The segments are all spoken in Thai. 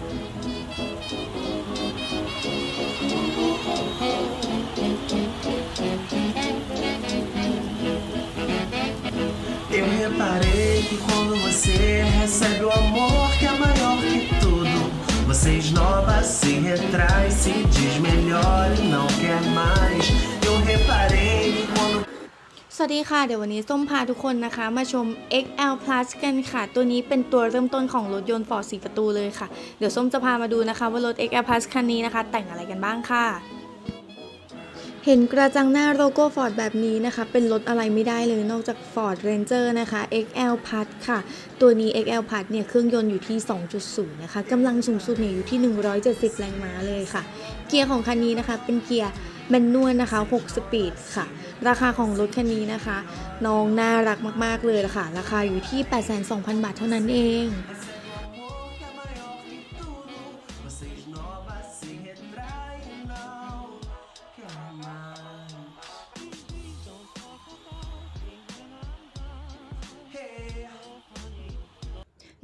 Eu reparei que quando você recebe o amor que é maior que tudo, você esnova, se retrai, se diz melhor e não quer mais. Eu reparei que สวัสดีค่ะ เดี๋ยววันนี้ส้มพาทุกคนนะคะ มาชม XL Plus กันค่ะ ตัวนี้เป็นตัวเริ่มต้นของรถยนต์ Ford 4ประตูเลยค่ะ เดี๋ยวส้มจะพามาดูนะคะ ว่ารถ XL Plus คันนี้นะคะ แต่งอะไรกันบ้างค่ะ เห็นกระจังหน้าโลโก้ Ford แบบนี้นะคะ เป็นรถอะไรไม่ได้เลยนอกจาก Ford Ranger นะคะ XL Plus ค่ะ ตัวนี้ XL Plus เนี่ยเครื่องยนต์อยู่ที่ 2.0 นะคะกำลังสูงสุดเนี่ยอยู่ที่ 170 แรงม้าเลยค่ะ เกียร์ของคันนี้นะคะเป็นเกียร์แมนนวลนะคะ 6 สปีดค่ะ ราคาของรถคันนี้นะคะ น้องน่ารักมาก ๆ เลยล่ะค่ะ ราคาอยู่ที่ 82,000 บาทเท่านั้นเอง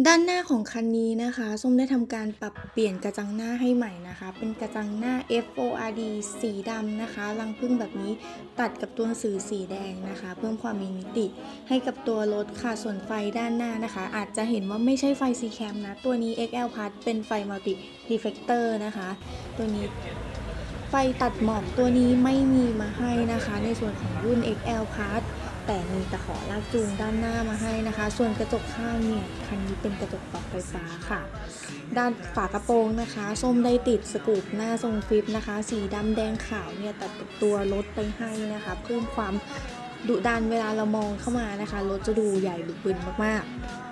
ด้านหน้าของคันนี้นะคะส้มได้ทำการปรับเปลี่ยนกระจังหน้าให้ใหม่นะคะ เป็นกระจังหน้า FORD สีดำนะคะรังพึ่งแบบนี้ตัดกับตัวหนังสือสีแดงนะคะ เพิ่มความมีมิติให้กับตัวรถค่ะส่วนไฟด้านหน้านะคะ อาจจะเห็นว่าไม่ใช่ไฟซีแคมนะ ตัวนี้ XL Plus เป็นไฟมัลติรีเฟกเตอร์นะคะ ตัวนี้ไฟตัดหมอกตัวนี้ไม่มีมาให้นะคะ ในส่วนของรุ่น XL Plus แต่มีตะขอลากจูงด้านหน้ามาให้นะคะ ส่วนกระจกข้างเนี่ยคันนี้เป็นกระจกปรับไฟฟ้าค่ะ ด้านฝากระโปรงนะคะ ส้มได้ติดสกูปหน้าทรงฟลิปนะคะ สีดำแดงขาวเนี่ยตัดตัวรถไปให้นะคะ เพิ่มความดุดันเวลาเรามองเข้ามานะคะรถจะดูใหญ่บึกบึนมากๆ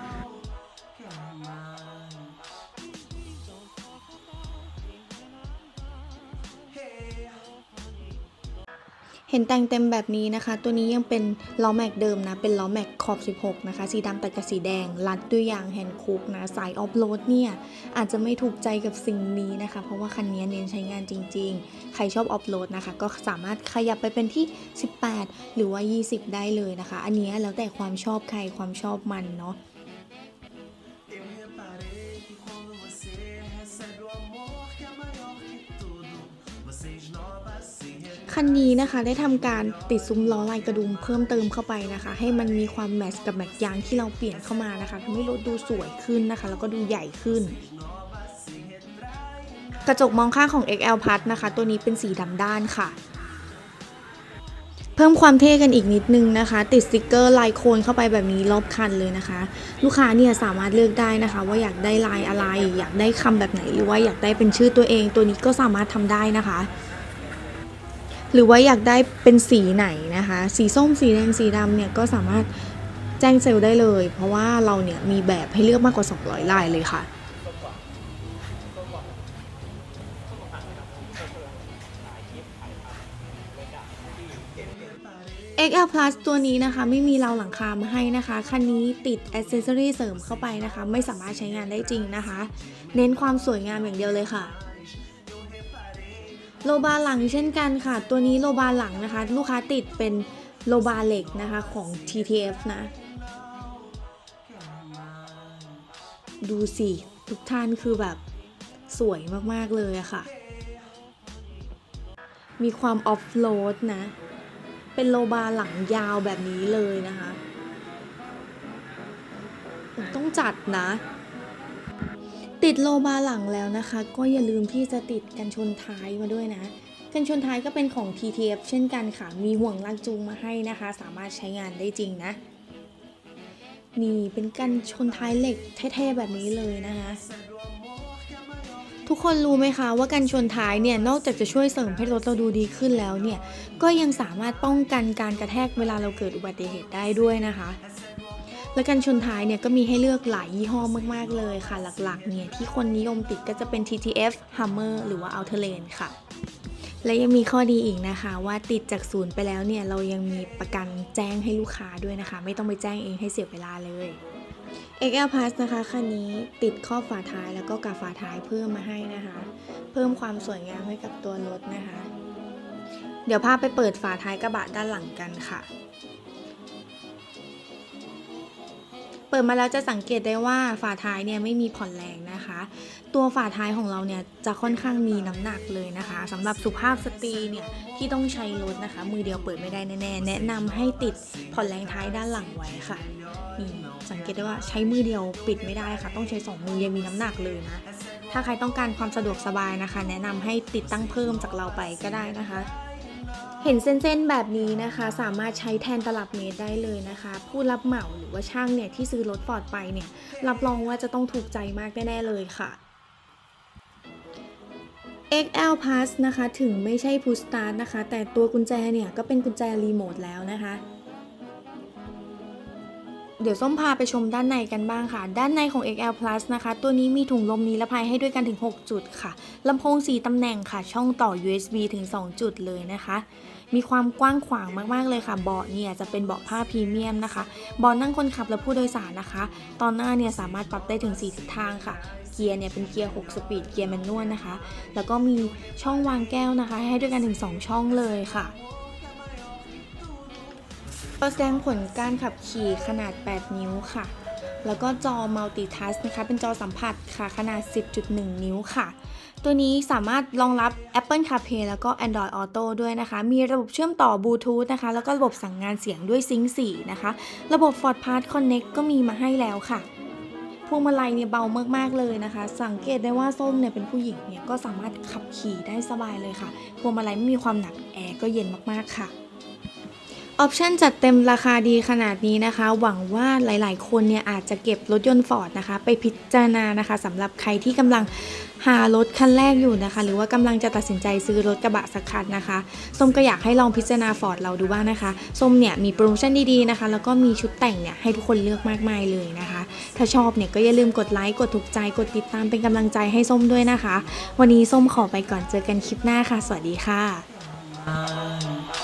ห็นแต่งเต็มแบบนี้นะคะ ตัวนี้ยังเป็นล้อแม็กเดิมนะ เป็นล้อแม็กขอบ 16 นะคะ สีดำตัดกับสีแดง รัดด้วยยางแฮนด์คุกนะ สายออฟโรดเนี่ย อาจจะไม่ถูกใจกับสิ่งนี้นะคะ เพราะว่าคันนี้เน้นใช้งานจริง ๆ ใครชอบออฟโรดนะคะ ก็สามารถขยับไปเป็นที่ 18 หรือว่า 20 ได้เลยนะคะ อันนี้แล้วแต่ความชอบใครความชอบมันเนาะ คันนี้นะคะได้ทำการติดซุ้มล้อลายกระดุมเพิ่มเติมเข้าไปนะคะ ให้มันมีความแมทช์กับแม็กยางที่เราเปลี่ยนเข้ามานะคะทำให้รถดูสวยขึ้นนะคะ แล้วก็ดูใหญ่ขึ้น กระจกมองข้างของ XL Plus นะคะ ตัวนี้เป็นสีดำด้านค่ะ เพิ่มความเท่กันอีกนิดนึงนะคะ ติดสติกเกอร์ลายโคนเข้าไปแบบนี้รอบคันเลยนะคะ ลูกค้าเนี่ยสามารถเลือกได้นะคะ ว่าอยากได้ลายอะไร อยากได้คำแบบไหนหรือว่าอยากได้เป็นชื่อตัวเอง ตัวนี้ก็สามารถทำได้นะคะ หรือว่าอยากได้เป็นสีไหนนะคะ สีส้มสีแดงสีดำเนี่ยก็สามารถแจ้งเซลล์ได้เลย เพราะว่าเราเนี่ยมีแบบให้เลือกมากกว่า 200 ลายเลยค่ะ XL Plus ตัวนี้นะคะไม่มีราวหลังคามาให้นะคะ คันนี้ติดอ c เซสซอรีเสริมเข้าไปนะคะ ไม่สามารถใช้งานได้จริงนะคะ เน้นความสวยงามอย่างเดียวเลยค่ะ โลบาร์หลังเช่นกันค่ะ ตัวนี้โลบาร์หลังนะคะ ลูกค้าติดเป็นโลบาร์เหล็กนะคะของ TTF นะ ดูสิ ทุกท่านคือแบบสวยมากๆเลยอะค่ะ มีความออฟโรดนะ เป็นโลบาร์หลังยาวแบบนี้เลยนะคะ ต้องจัดนะ ติดโลบาร์หลังแล้วนะคะ ก็อย่าลืมที่จะติดกันชนท้ายมาด้วยนะ กันชนท้ายก็เป็นของ TTF เช่นกันค่ะ มีห่วงลากจูงมาให้นะคะ สามารถใช้งานได้จริงนะ นี่เป็นกันชนท้ายเหล็กเท่ๆแบบนี้เลยนะคะทุกคนรู้ไหมคะว่ากันชนท้ายเนี่ยนอกจากจะช่วยเสริมให้รถเราดูดีขึ้นแล้วเนี่ยก็ยังสามารถป้องกันการกระแทกเวลาเราเกิดอุบัติเหตุได้ด้วยนะคะ และกันชนท้ายเนี่ยก็มีให้เลือกหลายยี่ห้อมากๆเลยค่ะ หลักๆเนี่ยที่คนนิยมติดก็จะเป็น TTF Hummer หรือว่า Outerlane ค่ะ และยังมีข้อดีอีกนะคะ ว่าติดจากศูนย์ไปแล้วเนี่ยเรายังมีประกันแจ้งให้ลูกค้าด้วยนะคะ ไม่ต้องไปแจ้งเองให้เสียเวลาเลย XL Plus นะคะคันนี้ติดครอบฝาท้ายแล้วก็กาฝาท้ายเพิ่มมาให้นะคะ เพิ่มความสวยงามให้กับตัวรถนะคะ เดี๋ยวพาไปเปิดฝาท้ายกระบะด้านหลังกันค่ะ เปิดมาแล้วจะสังเกตได้ว่าฝาท้ายเนี่ยไม่มีผ่อนแรงนะคะ ตัวฝาท้ายของเราเนี่ยจะค่อนข้างมีน้ำหนักเลยนะคะสำหรับสุภาพสตรีเนี่ยที่ต้องใช้รถนะคะ มือเดียวเปิดไม่ได้แน่ๆแนะนำให้ติดผ่อนแรงท้ายด้านหลังไว้ค่ะนี่สังเกตได้ว่าใช้มือเดียวปิดไม่ได้ค่ะ ต้องใช้สองมือยังมีน้ำหนักเลยนะถ้าใครต้องการความสะดวกสบายนะคะ แนะนำให้ติดตั้งเพิ่มจากเราไปก็ได้นะคะ เห็นเส้นๆแบบนี้นะคะ สามารถใช้แทนตลับเมตรได้เลยนะคะ ผู้รับเหมาหรือว่าช่างเนี่ยที่ซื้อรถฟอร์ดไปเนี่ยรับรองว่าจะต้องถูกใจมากแน่ๆเลยค่ะ XL Plus นะคะถึงไม่ใช่ Push Start นะคะ แต่ตัวกุญแจเนี่ยก็เป็นกุญแจรีโมทแล้วนะคะ เดี๋ยวส้มพาไปชมด้านในกันบ้างค่ะ ด้านในของ XL Plus นะคะ ตัวนี้มีถุงลมนิรภัยให้ด้วยกันถึง 6 จุดค่ะลำโพง 4ตำแหน่งค่ะ ช่องต่อ USB ถึง 2 จุดเลยนะคะ มีความกว้างขวางมากๆเลยค่ะ เบาะเนี่ยจะเป็นเบาะผ้าพรีเมียมนะคะ เบาะนั่งคนขับและผู้โดยสารนะคะ ตอนหน้าเนี่ยสามารถปรับได้ถึง 4 ทิศทางค่ะ เกียร์เนี่ยเป็นเกียร์ 6 สปีด เกียร์แมนนวลนะคะ แล้วก็มีช่องวางแก้วนะคะ ให้ด้วยกันถึง 2 ช่องเลยค่ะแสดงผลการขับขี่ขนาด 8 นิ้วค่ะ แล้วก็จอ Multitask นะคะ เป็นจอสัมผัสค่ะ ขนาด 10.1 นิ้วค่ะ ตัวนี้สามารถรองรับ Apple CarPlay แล้วก็ Android Auto ด้วยนะคะ มีระบบเชื่อมต่อบลูทูธนะคะ แล้วก็ระบบสั่งงานเสียงด้วย Sync 4นะคะ ระบบ Ford Pass Connect ก็มีมาให้แล้วค่ะพวงมาลัยเนี่ยเบามากๆเลยนะคะ สังเกตได้ว่าส้มเนี่ยเป็นผู้หญิงเนี่ยก็สามารถขับขี่ได้สบายเลยค่ะ พวงมาลัยไม่มีความหนักแอร์ก็เย็นมากๆค่ะออปชันจัดเต็มราคาดีขนาดนี้นะคะ หวังว่าหลายๆ คนเนี่ยอาจจะเก็บรถยนต์ฟอร์ดนะคะ ไปพิจารณานะคะสำหรับใครที่กำลัง หารถคันแรกอยู่นะคะ หรือว่ากำลังจะตัดสินใจซื้อรถกระบะสักคันนะคะส้มก็อยากให้ลองพิจารณาฟอร์ดเราดูบ้างนะคะส้มเนี่ยมีโปรโมชั่นดีๆนะคะ แล้วก็มีชุดแต่งเนี่ยให้ทุกคนเลือกมากมายเลยนะคะ ถ้าชอบเนี่ยก็อย่าลืมกดไลค์กดถูกใจกดติดตามเป็นกำลังใจให้ส้มด้วยนะคะ วันนี้ส้มขอไปก่อนเจอกันคลิปหน้าค่ะ สวัสดีค่ะ Ah,